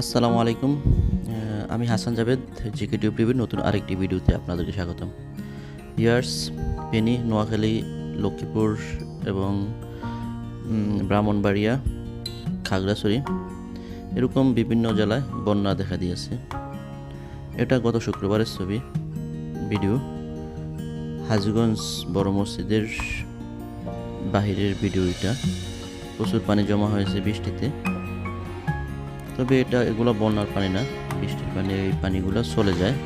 আসসালামু আলাইকুম। আমি হাসান জাভেদ, জিকে টিউব টিভির নতুন আরেকটি ভিডিওতে আপনাদেরকে স্বাগতম। ইয়ার্স পেনি নোয়াখালী, লক্ষ্মীপুর এবং ব্রাহ্মণবাড়িয়া, খাগড়াছড়ি এরকম বিভিন্ন জেলায় বন্যা দেখা দিয়েছে। এটা গত শুক্রবারের ছবি, ভিডিও। হাজগঞ্জ বড় মসজিদের বাহিরের ভিডিও এটা। প্রচুর পানি জমা হয়েছে বৃষ্টিতে। তবে এটা এগুলো বন্যার পানি না। বৃষ্টির পানি, এই পানিগুলো চলে যায়।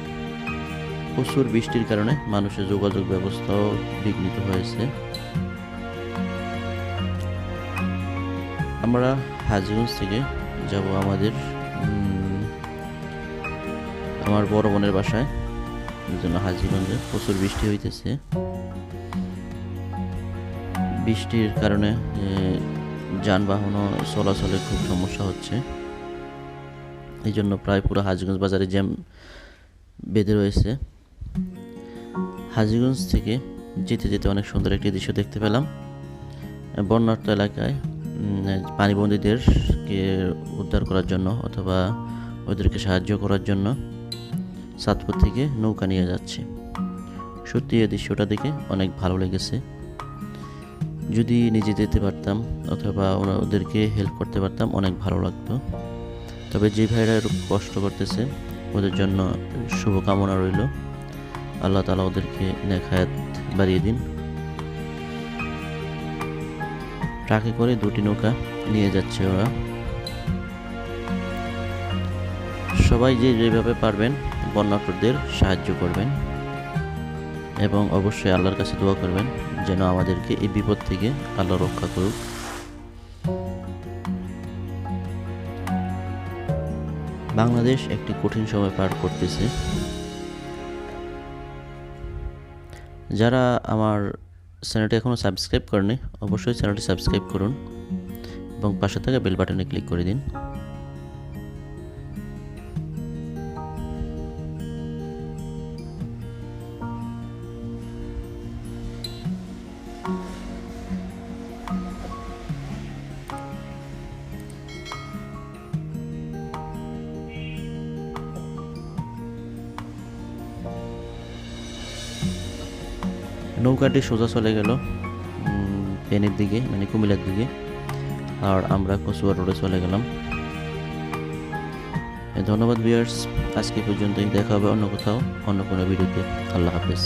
প্রচুর বৃষ্টির কারণে মানুষের যোগাযোগ ব্যবস্থাও বিঘ্নিত হয়েছে। আমরা হাজিগঞ্জ থেকে যাব আমাদের আমার বড় বোনের বাসায়। এই জন্য হাজিগঞ্জে প্রচুর বৃষ্টি হইতেছে। বৃষ্টির কারণে যানবাহনও চলাচলে খুব সমস্যা হচ্ছে। এই জন্য প্রায় পুরো হাজিগঞ্জ বাজারে জ্যাম বেঁধে রয়েছে। হাজিগঞ্জ থেকে যেতে যেতে অনেক সুন্দর একটি দৃশ্য দেখতে পেলাম। বন্যার্ত এলাকায় পানিবন্দীদেরকে উদ্ধার করার জন্য অথবা ওদেরকে সাহায্য করার জন্য সাতপুর থেকে নৌকা নিয়ে যাচ্ছে। সত্যি এই দৃশ্যটা দেখে অনেক ভালো লেগেছে। যদি নিজে যেতে পারতাম অথবা ওরা- ওদেরকে হেল্প করতে পারতাম, অনেক ভালো লাগতো। তবে যে ভাইরা এরকম কষ্ট করতেছে, ওদের জন্য শুভকামনা রইল। আল্লাহ তালা ওদেরকে নেখায়াত বাড়িয়ে দিন। ট্রাকে করে দুটি নৌকা নিয়ে যাচ্ছে ওরা। সবাই যে যেভাবে পারবেন বন্যার্থদের সাহায্য করবেন এবং অবশ্যই আল্লাহর কাছে দোয়া করবেন যেন আমাদেরকে এই বিপদ থেকে আল্লাহ রক্ষা করুক। বাংলাদেশ একটি কঠিন সময় পার করতেছে। যারা আমার চ্যানেলটি এখনও সাবস্ক্রাইব করেনি, অবশ্যই চ্যানেলটি সাবস্ক্রাইব করুন এবং পাশে থাকা বেল বাটনে ক্লিক করে দিন। নৌকাটি সোজা চলে গেল ফেনের দিকে মানে কুমিল্লার দিকে। আর আমরা কচুয়া রোডে চলে গেলাম। ধন্যবাদ ভিউয়ার্স আজকে পর্যন্তই। দেখা হবে অন্য কোথাও, অন্য কোনো ভিডিওতে আল্লাহ হাফেজ।